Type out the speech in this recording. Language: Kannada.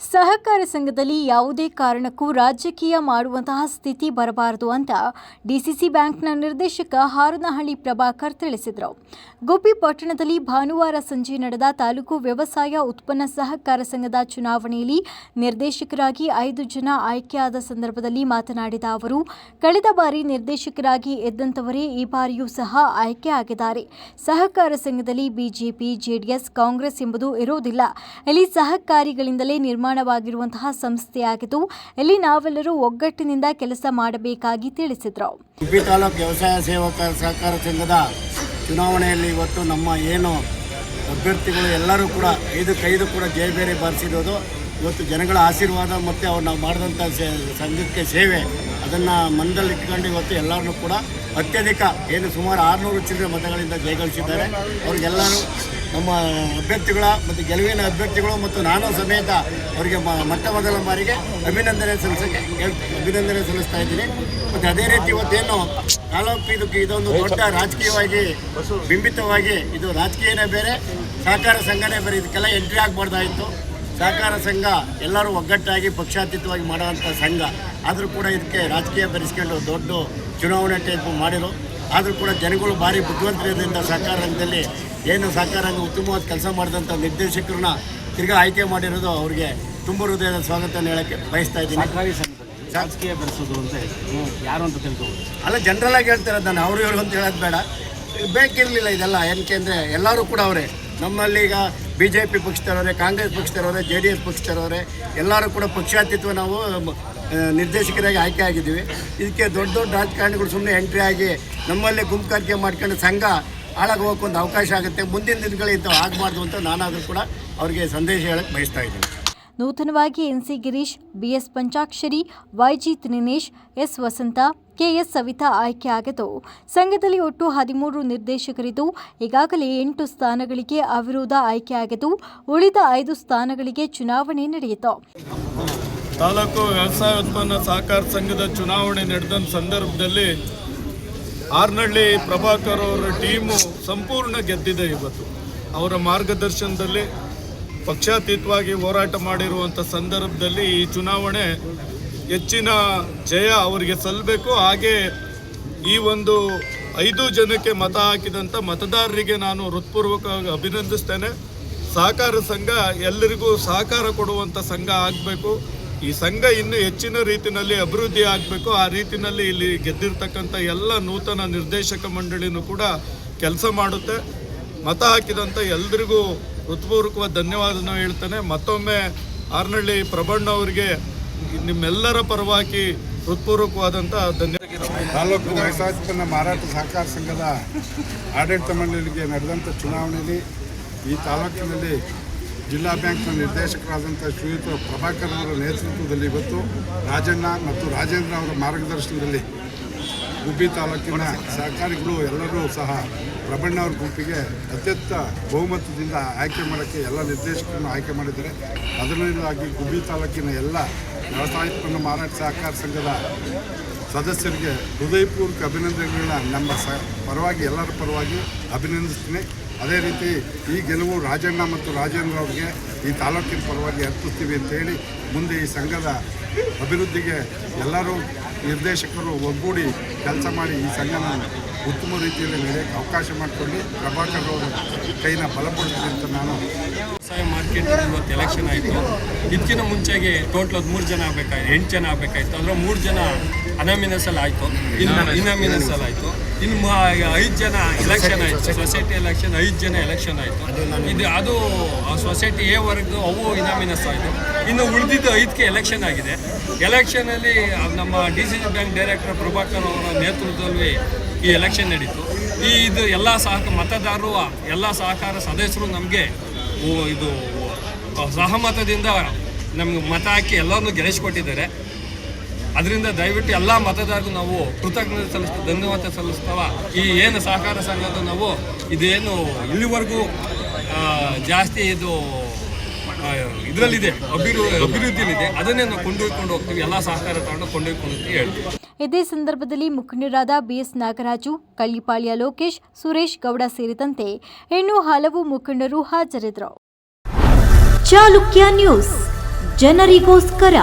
ಸಹಕಾರ ಸಂಘದಲ್ಲಿ ಯಾವುದೇ ಕಾರಣಕ್ಕೂ ರಾಜಕೀಯ ಮಾಡುವಂತಹ ಸ್ಥಿತಿ ಬರಬಾರದು ಅಂತ ಡಿಸಿಸಿ ಬ್ಯಾಂಕ್ನ ನಿರ್ದೇಶಕ ಹಾರನಹಳ್ಳಿ ಪ್ರಭಾಕರ್ ತಿಳಿಸಿದರು. ಗುಬ್ಬಿ ಪಟ್ಟಣದಲ್ಲಿ ಭಾನುವಾರ ಸಂಜೆ ನಡೆದ ತಾಲೂಕು ವ್ಯವಸಾಯ ಉತ್ಪನ್ನ ಸಹಕಾರ ಸಂಘದ ಚುನಾವಣೆಯಲ್ಲಿ ನಿರ್ದೇಶಕರಾಗಿ ಐದು ಜನ ಆಯ್ಕೆಯಾದ ಸಂದರ್ಭದಲ್ಲಿ ಮಾತನಾಡಿದ ಅವರು, ಕಳೆದ ಬಾರಿ ನಿರ್ದೇಶಕರಾಗಿ ಎದ್ದಂತವರೇ ಈ ಬಾರಿಯೂ ಸಹ ಆಯ್ಕೆಯಾಗಿದ್ದಾರೆ ಸಹಕಾರ ಸಂಘದಲ್ಲಿ ಬಿಜೆಪಿ, ಜೆಡಿಎಸ್, ಕಾಂಗ್ರೆಸ್ ಎಂಬುದು ಇರೋದಿಲ್ಲ ಇಲ್ಲಿ ಸಹಕಾರಿಗಳಿಂದಲೇ ನಿರ್ಮಾಣವಾಗಿರುವಂತಹ ಸಂಸ್ಥೆಯಾಗಿದ್ದು ಇಲ್ಲಿ ನಾವೆಲ್ಲರೂ ಒಗ್ಗಟ್ಟಿನಿಂದ ಕೆಲಸ ಮಾಡಬೇಕಾಗಿ ತಿಳಿಸಿದರು. ಗುಬ್ಬಿ ತಾಲೂಕು ವ್ಯವಸಾಯ ಸೇವಕ ಸಹಕಾರ ಸಂಘದ ಚುನಾವಣೆಯಲ್ಲಿ ಇವತ್ತು ನಮ್ಮ ಏನು ಅಭ್ಯರ್ಥಿಗಳು ಎಲ್ಲರೂ ಕೂಡ ಐದಕ್ಕೈದು ಕೂಡ ಜಯಬೇರಿ ಬಾರಿಸಿರೋದು. ಇವತ್ತು ಜನಗಳ ಆಶೀರ್ವಾದ ಮತ್ತು ಅವ್ರು ನಾವು ಮಾಡಿದಂಥ ಸೇ, ಸಂಘಕ್ಕೆ ಸೇವೆ, ಅದನ್ನು ಮನದಲ್ಲಿ ಇಟ್ಕೊಂಡು ಇವತ್ತು ಎಲ್ಲರನ್ನೂ ಕೂಡ ಅತ್ಯಧಿಕ ಏನು ಸುಮಾರು ಆರುನೂರು ಚಿಲ್ಲರೆ ಮತಗಳಿಂದ ಜಯಗಳಿಸಿದ್ದಾರೆ. ಅವ್ರಿಗೆಲ್ಲರೂ ನಮ್ಮ ಅಭ್ಯರ್ಥಿಗಳ ಮತ್ತು ಗೆಲುವಿನ ಅಭ್ಯರ್ಥಿಗಳು ಮತ್ತು ನಾನು ಸಮೇತ ಅವರಿಗೆ ಮೊಟ್ಟ ಮೊದಲ ಬಾರಿಗೆ ಅಭಿನಂದನೆ ಸಲ್ಲಿಸೋಕ್ಕೆ ಅಭಿನಂದನೆ ಸಲ್ಲಿಸ್ತಾ ಇದ್ದೀನಿ. ಮತ್ತು ಅದೇ ರೀತಿ ಇವತ್ತೇನು ತಾಲೂಕು ಇದಕ್ಕೆ ಇದೊಂದು ದೊಡ್ಡ ರಾಜಕೀಯವಾಗಿ ಬಿಂಬಿತವಾಗಿ ಇದು ರಾಜಕೀಯನೇ ಬೇರೆ, ಸಹಕಾರ ಸಂಘನೇ ಬೇರೆ, ಇದಕ್ಕೆಲ್ಲ ಎಂಟ್ರಿ ಆಗಬಾರ್ದಾಯಿತು ಸಹಕಾರ ಸಂಘ ಎಲ್ಲರೂ ಒಗ್ಗಟ್ಟಾಗಿ ಪಕ್ಷಾತೀತವಾಗಿ ಮಾಡುವಂಥ ಸಂಘ. ಆದರೂ ಕೂಡ ಇದಕ್ಕೆ ರಾಜಕೀಯ ಬೆರೆಸ್ಕೊಂಡು ದೊಡ್ಡ ಚುನಾವಣೆ ಟೈಪ್ ಮಾಡಿರು. ಆದರೂ ಕೂಡ ಜನಗಳು ಭಾರಿ ಬುದ್ಧಿವಂತರಿಂದ ಸಹಕಾರ ರಂಗದಲ್ಲಿ ಏನು ಸಹಕಾರ ರಂಗ ಉತ್ತಮವಾದ ಕೆಲಸ ಮಾಡಿದಂಥ ನಿರ್ದೇಶಕರನ್ನ ತಿರ್ಗಾ ಆಯ್ಕೆ ಮಾಡಿರೋದು ಅವ್ರಿಗೆ ತುಂಬ ಹೃದಯದ ಸ್ವಾಗತ ಹೇಳೋಕ್ಕೆ ಬಯಸ್ತಾ ಇದ್ದೀನಿ. ಸರ್ಕಾರಿ ರಾಜಕೀಯ ಬೆಳೆಸೋದು ಅಂತ ಯಾರು ಅಂತ ತಿಳ್ಕೊಬೋದು? ಅಲ್ಲ ಜನರಲ್ ಆಗಿ ಹೇಳ್ತಾರೆ ನಾನು. ಅವ್ರು ಇವರು ಅಂತ ಹೇಳೋದು ಬೇಡ. ಬೇಕಿರಲಿಲ್ಲ ಇದೆಲ್ಲ. ಏನಕ್ಕೆ ಅಂದರೆ ಎಲ್ಲರೂ ಕೂಡ ಅವರೇ. ನಮ್ಮಲ್ಲಿ ಈಗ ಬಿ ಜೆ ಪಿ ಪಕ್ಷದವರೇ ಕಾಂಗ್ರೆಸ್ ಪಕ್ಷದವರೇ ಜೆ ಡಿ ಎಸ್ ಪಕ್ಷದವರೇ ಎಲ್ಲರೂ ಕೂಡ ಪಕ್ಷಾತೀತ್ವ ನಾವು ನಿರ್ದೇಶಕರಾಗಿ ಆಯ್ಕೆ ಆಗಿದ್ದೀವಿ. ಇದಕ್ಕೆ ದೊಡ್ಡ ದೊಡ್ಡ ರಾಜಕಾರಣಿಗಳು ಸುಮ್ಮನೆ ಎಂಟ್ರಿ ಆಗಿ ನಮ್ಮಲ್ಲಿ ಗುಂಪುಗಾರಿಕೆ ಮಾಡ್ಕೊಂಡು ಸಂಘ ಹಾಳಾಗಿ ಹೋಗೋಕೆ ಒಂದು ಅವಕಾಶ ಆಗುತ್ತೆ. ಮುಂದಿನ ದಿನಗಳು ಇಂಥವು ಆಗಬಾರ್ದು ಅಂತ ನಾನಾದರೂ ಕೂಡ ಅವರಿಗೆ ಸಂದೇಶ ಹೇಳಕ್ಕೆ ಬಯಸ್ತಾ ಇದ್ದೀನಿ. ನೂತನವಾಗಿ NC Girish BS Panchakshari YG Dinesh S Vasantha KS Savitha ಆಯ್ಕೆಯಾಗಿದ್ದು ಸಂಘದಲ್ಲಿ ಒಟ್ಟು ಹದಿಮೂರು ನಿರ್ದೇಶಕರಿದ್ದು ಈಗಾಗಲೇ ಎಂಟು ಸ್ಥಾನಗಳಿಗೆ ಅವಿರೋಧ ಆಯ್ಕೆಯಾಗಿದ್ದು ಉಳಿದ ಐದು ಸ್ಥಾನಗಳಿಗೆ ಚುನಾವಣೆ ನಡೆಯಿತು. ತಾಲೂಕು ವ್ಯವಸಾಯ ಉತ್ಪನ್ನ ಸಹಕಾರ ಸಂಘದ ಚುನಾವಣೆ ನಡೆದ ಸಂದರ್ಭದಲ್ಲಿ ಆರ್ನಹಳ್ಳಿ ಪ್ರಭಾಕರ್ ಅವರ ಟೀಮು ಸಂಪೂರ್ಣ ಗೆದ್ದಿದೆ ಇವತ್ತು. ಅವರ ಮಾರ್ಗದರ್ಶನದಲ್ಲಿ ಪಕ್ಷಾತೀತವಾಗಿ ಹೋರಾಟ ಮಾಡಿರುವಂಥ ಸಂದರ್ಭದಲ್ಲಿ ಈ ಚುನಾವಣೆ ಹೆಚ್ಚಿನ ಜಯ ಅವರಿಗೆ ಸಲ್ಲಬೇಕು ಹಾಗೆ ಈ ಒಂದು ಐದು ಜನಕ್ಕೆ ಮತ ಹಾಕಿದಂಥ ಮತದಾರರಿಗೆ ನಾನು ಹೃತ್ಪೂರ್ವಕವಾಗಿ ಅಭಿನಂದಿಸ್ತೇನೆ. ಸಹಕಾರ ಸಂಘ ಎಲ್ಲರಿಗೂ ಸಹಕಾರ ಕೊಡುವಂಥ ಸಂಘ ಆಗಬೇಕು. ಈ ಸಂಘ ಇನ್ನೂ ಹೆಚ್ಚಿನ ರೀತಿಯಲ್ಲಿ ಅಭಿವೃದ್ಧಿ ಆಗಬೇಕು. ಆ ರೀತಿಯಲ್ಲಿ ಇಲ್ಲಿ ಗೆದ್ದಿರ್ತಕ್ಕಂಥ ಎಲ್ಲ ನೂತನ ನಿರ್ದೇಶಕ ಮಂಡಳಿನೂ ಕೂಡ ಕೆಲಸ ಮಾಡುತ್ತೆ. ಮತ ಹಾಕಿದಂಥ ಎಲ್ರಿಗೂ ಹೃತ್ಪೂರ್ವಕವಾದ ಧನ್ಯವಾದನ ಹೇಳ್ತೇನೆ. ಮತ್ತೊಮ್ಮೆ ಆರ್ನಹಳ್ಳಿ ಪ್ರಬಣ್ಣ ಅವರಿಗೆ ನಿಮ್ಮೆಲ್ಲರ ಪರವಾಗಿ ಹೃತ್ಪೂರ್ವಕವಾದಂಥ ಧನ್ಯವಾದ ತಾಲೂಕು ವ್ಯವಸಾಯೋತ್ಪನ್ನ ಮಾರಾಟ ಸಹಕಾರ ಸಂಘದ ಆಡಳಿತ ಮಂಡಳಿಗೆ ನಡೆದಂಥ ಚುನಾವಣೆಯಲ್ಲಿ ಈ ತಾಲೂಕಿನಲ್ಲಿ ಜಿಲ್ಲಾ ಬ್ಯಾಂಕ್ನ ನಿರ್ದೇಶಕರಾದಂಥ ಶ್ರೀಯುತ ಪ್ರಭಾಕರ್ ಅವರ ನೇತೃತ್ವದಲ್ಲಿ ಇವತ್ತು ರಾಜಣ್ಣ ಮತ್ತು ರಾಜೇಂದ್ರ ಅವರ ಮಾರ್ಗದರ್ಶನದಲ್ಲಿ ಗುಬ್ಬಿ ತಾಲೂಕಿನ ಸಹಕಾರಿಗಳು ಎಲ್ಲರೂ ಸಹ ಪ್ರಬಣ್ಣ ಅವ್ರ ಗುಂಪಿಗೆ ಅತ್ಯಂತ ಬಹುಮತದಿಂದ ಆಯ್ಕೆ ಮಾಡೋಕ್ಕೆ ಎಲ್ಲ ನಿರ್ದೇಶಕರನ್ನು ಆಯ್ಕೆ ಮಾಡಿದ್ದಾರೆ. ಅದರಿಂದಾಗಿ ಗುಬ್ಬಿ ತಾಲೂಕಿನ ಎಲ್ಲ ವ್ಯವಸಾಯೋತ್ಪನ್ನ ಮಾರಾಟ ಸಹಕಾರ ಸಂಘದ ಸದಸ್ಯರಿಗೆ ಹೃದಯಪೂರ್ವಕ ಅಭಿನಂದನೆಗಳನ್ನ ನಮ್ಮ ಸ ಪರವಾಗಿ, ಎಲ್ಲರ ಪರವಾಗಿ ಅಭಿನಂದಿಸ್ತೀನಿ. ಅದೇ ರೀತಿ ಈ ಗೆಲುವು ರಾಜಣ್ಣ ಮತ್ತು ರಾಜೇಂದ್ರ ಅವ್ರಿಗೆ ಈ ತಾಲೂಕಿನ ಪರವಾಗಿ ಅರ್ಪಿಸ್ತೀವಿ ಅಂತೇಳಿ ಮುಂದೆ ಈ ಸಂಘದ ಅಭಿವೃದ್ಧಿಗೆ ಎಲ್ಲರೂ ನಿರ್ದೇಶಕರು ಒಗ್ಗೂಡಿ ಕೆಲಸ ಮಾಡಿ ಈ ಸಂಘನ ಉತ್ತಮ ರೀತಿಯಲ್ಲಿ ನಡೆಯೋಕ್ಕೆ ಅವಕಾಶ ಮಾಡಿಕೊಂಡು. ಪ್ರಭಾಕರ್ ಅವರು ಕೈನ ಬಲಪಡಿಸ್ತೀನಿ ಅಂತ ನಾನು ವ್ಯವಸಾಯ ಮಾರ್ಕೆಟ್ ಇವತ್ತು ಎಲೆಕ್ಷನ್ ಆಯಿತು. ಇದಕ್ಕಿಂತ ಮುಂಚೆಗೆ ಟೋಟಲ್ ಮೂರು ಜನ ಆಗಬೇಕಾಯ್ತು ಎಂಟು ಜನ ಆಗಬೇಕಾಯ್ತು. ಅದರ ಮೂರು ಜನ ಅನಾಮಿನಸ್ ಅಲ್ಲಿ ಆಯಿತು. ಅಲ್ಲಿ ಆಯಿತು. ಇನ್ನು ಐದು ಜನ ಎಲೆಕ್ಷನ್ ಆಯಿತು. ಸೊಸೈಟಿ. ಎಲೆಕ್ಷನ್ ಐದು ಜನ ಎಲೆಕ್ಷನ್ ಆಯಿತು. ಇದು ಅದು ಸೊಸೈಟಿ ಎ ವರ್ಗ ಅವು ಇನಾಮಿನಸ್ ಆಯಿತು. ಇನ್ನು ಉಳಿದಿದ್ದು ಐದಕ್ಕೆ ಎಲೆಕ್ಷನ್ ಆಗಿದೆ. ಎಲೆಕ್ಷನಲ್ಲಿ ನಮ್ಮ D C C bank director Prabhakar ಅವರ ನೇತೃತ್ವದಲ್ಲಿ ಈ ಎಲೆಕ್ಷನ್ ನಡೀತು. ಈ ಇದು ಎಲ್ಲ ಸಹಕ ಮತದಾರರು ಎಲ್ಲ ಸಹಕಾರ ಸದಸ್ಯರು ನಮಗೆ ಇದು ಸಹಮತದಿಂದ ನಮ್ಗೆ ಮತ ಹಾಕಿ ಎಲ್ಲರನ್ನೂ ಗೆಲ್ಲಿಸ್ಕೊಟ್ಟಿದ್ದಾರೆ. ಅದರಿಂದ ದಯವಿಟ್ಟು ಎಲ್ಲ ಮತದಾರರು ನಾವು ಕೃತಜ್ಞತೆ ಸಲ್ಲಿಸ್ತಾ ಧನ್ಯವಾದ ಸಲ್ಲಿಸ್ತಾವ. ಈ ಏನು ಸಹಕಾರ ಸಂಘದ ನಾವು ಇದೇನು ಇಲ್ಲಿವರೆಗೂ ಜಾಸ್ತಿ ಇದು ಇದರಲ್ಲಿದೆ ಅಭಿವೃದ್ಧಿ ಅಭಿವೃದ್ಧಿಲಿದೆ ಅದನ್ನೇ ನಾವು ಕೊಂಡೊಯ್ಕೊಂಡು ಹೋಗ್ತೀವಿ, ಎಲ್ಲ ಸಹಕಾರ ತಗೊಂಡು ಕೊಂಡೊಯ್ಕೊಂಡು ಹೇಳ್ತೀವಿ ಇದೇ ಸಂದರ್ಭದಲ್ಲಿ ಮುಖಂಡರಾದ ಬಿಎಸ್ ನಾಗರಾಜು, ಕಳ್ಳಿಪಾಳ್ಯ ಲೋಕೇಶ್, ಸುರೇಶ್ ಗೌಡ ಸೇರಿದಂತೆ ಇನ್ನೂ ಹಲವು ಮುಖಂಡರು ಹಾಜರಿದ್ದರು. ಚಾಲುಕ್ಯ ನ್ಯೂಸ್, ಜನರಿಗೋಸ್ಕರ.